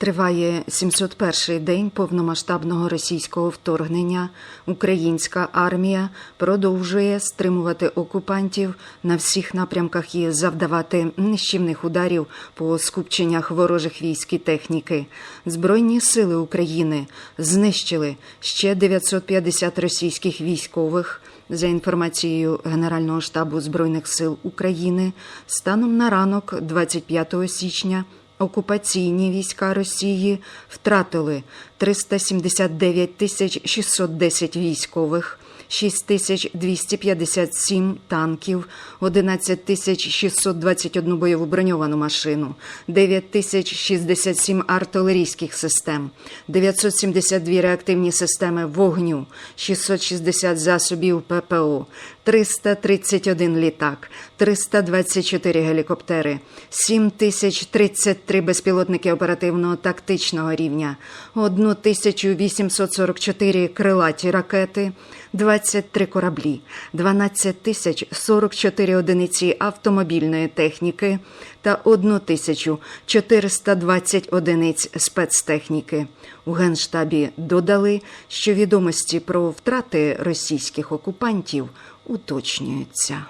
Триває 701-й день повномасштабного російського вторгнення. Українська армія продовжує стримувати окупантів на всіх напрямках і завдавати нищівних ударів по скупченнях ворожих військ і техніки. Збройні сили України знищили ще 950 російських військових. За інформацією Генерального штабу збройних сил України, станом на ранок, 25 січня. Окупаційні війська Росії втратили 379 тисяч 610 військових, 6 тисяч 257 танків, 11 тисяч 621 бойову броньовану машину, 9 тисяч 67 артилерійських систем, 972 реактивні системи вогню, 660 засобів ППО, 331 літак, 324 гелікоптери, 7033 безпілотники оперативного тактичного рівня, 1844 крилаті ракети, 23 кораблі, 12 тисяч 44 одиниці автомобільної техніки та 1420 одиниць спецтехніки. У Генштабі додали, що відомості про втрати російських окупантів уточнюються.